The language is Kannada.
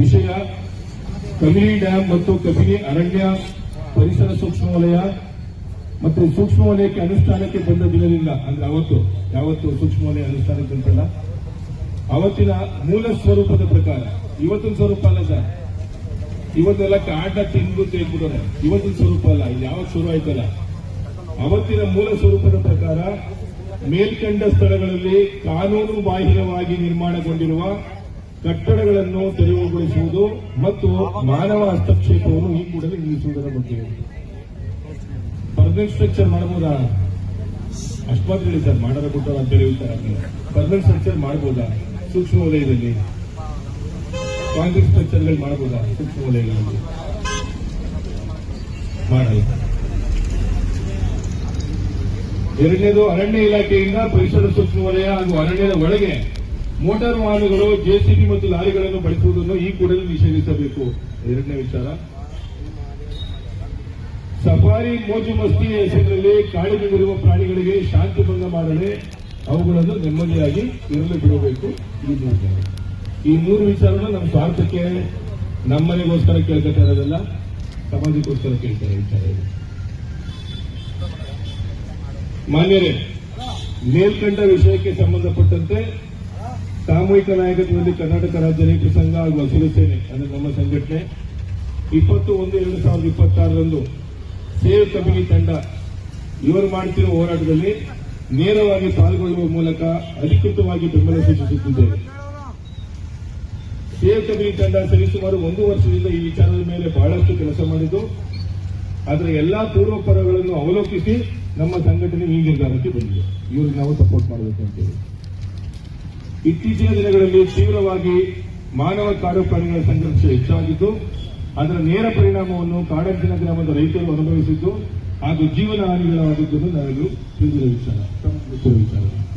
ವಿಷಯ ಕಬಿನಿ ಡ್ಯಾಂ ಮತ್ತು ಕಬಿನಿ ಅರಣ್ಯ ಪರಿಸರ ಸೂಕ್ಷ್ಮ ವಲಯ ಮತ್ತೆ ಸೂಕ್ಷ್ಮ ವಲಯಕ್ಕೆ ಅನುಷ್ಠಾನಕ್ಕೆ ಬಂದ ದಿನದಿಂದ, ಅಂದ್ರೆ ಅವತ್ತು, ಯಾವತ್ತು ಸೂಕ್ಷ್ಮ ವಲಯ ಅನುಷ್ಠಾನಕ್ಕೆ ಬಂತಲ್ಲ? ಅವತ್ತಿನ ಮೂಲ ಸ್ವರೂಪದ ಪ್ರಕಾರ, ಇವತ್ತಿನ ಸ್ವರೂಪ ಅಲ್ಲ ಸರ್. ಇವತ್ತೆಲ್ಲ ಕಾಟ ತಿಂದು ತೆಗ್ಬಿಡೋರೆ ಇವತ್ತಿನ ಸ್ವರೂಪ ಅಲ್ಲ, ಇದು ಯಾವಾಗ ಶುರು ಆಯ್ತಲ್ಲ? ಅವತ್ತಿನ ಮೂಲ ಸ್ವರೂಪದ ಪ್ರಕಾರ ಮೇಲ್ಕಂಡ ಸ್ಥಳಗಳಲ್ಲಿ ಕಾನೂನು ಬಾಹಿರವಾಗಿ ನಿರ್ಮಾಣಗೊಂಡಿರುವ ಕಟ್ಟಡಗಳನ್ನು ತೆರವುಗೊಳಿಸುವುದು ಮತ್ತು ಮಾನವ ಹಸ್ತಕ್ಷೇಪವನ್ನು ಈ ಕೂಡಲೇ ನಿಲ್ಲಿಸುವುದರ ಬಗ್ಗೆ. ಪರ್ಮನೆಂಟ್ ಸ್ಟ್ರಕ್ಚರ್ ಮಾಡಬಹುದಾ? ಹೇಳಿ ಸರ್ ಮಾಡಾರ ಕೊಟ್ಟರು ಅಂತ ಹೇಳ್ತಾರೆ ಪರ್ಮನೆಂಟ್ ಸ್ಟ್ರಕ್ಚರ್ ಮಾಡಬಹುದಾ? ಸೂಕ್ಷ್ಮ ವಲಯದಲ್ಲಿ. ಕಾಂಕ್ರೀಟ್ ಸ್ಟ್ರಕ್ಚರ್ಗಳು ಮಾಡಬಹುದಾ? ಸೂಕ್ಷ್ಮ ವಲಯಗಳಲ್ಲಿ. ಮಾಡಲ್ಲ. ಎರಡನೇದು ಅರಣ್ಯ ಇಲಾಖೆಯಿಂದ ಪರಿಸರ ಸೂಕ್ಷ್ಮ ವಲಯ ಹಾಗೂ ಅರಣ್ಯದ ಒಳಗೆ ಮೋಟಾರ್ ವಾಹನಗಳು ಜೆಸಿಬಿ ಮತ್ತು ಲಾರಿಗಳನ್ನು ಬಳಸುವುದನ್ನು ಈ ಕೂಡಲೇ ನಿಷೇಧಿಸಬೇಕು. ಎರಡನೇ ವಿಚಾರ. ಸಫಾರಿ ಮೋಜು ಮಸ್ತಿ ಹೆಸರಿನಲ್ಲಿ ಕಾಡಿನಲ್ಲಿರುವ ಪ್ರಾಣಿಗಳಿಗೆ ಶಾಂತಿ ಭಂಗ ಮಾಡದೆ ಅವುಗಳನ್ನು ನೆಮ್ಮದಿಯಾಗಿ ಇರಲು ಬಿಡಬೇಕು. ಈ ಮೂರು. ಈ ಮೂರು ವಿಚಾರನ ನಮ್ಮ ಸ್ವಾರ್ಥಕ್ಕೆ ನಮ್ಮನೆಗೋಸ್ಕರ ಕೇಳ್ಕೊತಾ ಇರೋದಲ್ಲ, ಸಮಾಜಕ್ಕೋಸ್ಕರ ಕೇಳ್ತಾ ಇರೋ ವಿಚಾರ ಇದು ಮಾನ್ಯರೇ, ಮೇಲ್ಕಂಡ ವಿಷಯಕ್ಕೆ ಸಂಬಂಧಪಟ್ಟಂತೆ ಸಾಮೂಹಿಕ ನಾಯಕತ್ವದಲ್ಲಿ ಕರ್ನಾಟಕ ರಾಜ್ಯ ರೈತ ಸಂಘ ಹಾಗೂ ಹಸಿರು ಸೇನೆ ಅಂದ್ರೆ ನಮ್ಮ ಸಂಘಟನೆ ಇಪ್ಪತ್ತು ಒಂದು ಎರಡು ಸಾವಿರದ ಇಪ್ಪತ್ತಾರರಂದು ಸೇವ್ ಕಮಿಟಿ ತಂಡ ಇವರು ಮಾಡುತ್ತಿರುವ ಹೋರಾಟದಲ್ಲಿ ನೇರವಾಗಿ ಪಾಲ್ಗೊಳ್ಳುವ ಮೂಲಕ ಅಧಿಕೃತವಾಗಿ ಬೆಂಬಲ ಸೂಚಿಸುತ್ತಿದ್ದೇವೆ ಸೇವ್ ಕಮಿಟಿ ತಂಡ ಸರಿಸುಮಾರು ಒಂದು ವರ್ಷದಿಂದ ಈ ವಿಚಾರದ ಮೇಲೆ ಬಹಳಷ್ಟು ಕೆಲಸ ಮಾಡಿದ್ದು ಅದರ ಎಲ್ಲಾ ಪೂರ್ವಪರಗಳನ್ನು ಅವಲೋಕಿಸಿ ನಮ್ಮ ಸಂಘಟನೆ ಈ ನಿರ್ಧಾರಕ್ಕೆ ಬಂದಿದೆ. ಇವ್ರಿಗೆ ನಾವು ಸಪೋರ್ಟ್ ಮಾಡಬೇಕು ಅಂತೇಳಿ ಇತ್ತೀಚಿನ ದಿನಗಳಲ್ಲಿ ತೀವ್ರವಾಗಿ ಮಾನವ ಕಾಡು ಪ್ರಾಣಿಗಳ ಸಂಘರ್ಷ ಹೆಚ್ಚಾಗಿದ್ದು, ಅದರ ನೇರ ಪರಿಣಾಮವನ್ನು ಕಾಡಂಚಿನ ಗ್ರಾಮದ ರೈತರು ಅನುಭವಿಸಿದ್ದು ಹಾಗೂ ಜೀವನ ಹಾನಿಗಳಾಗಿದ್ದನ್ನು ನಾವೆಲ್ಲರೂ ತಿಳಿದಿರುವ ವಿಚಾರ ವಿಚಾರ.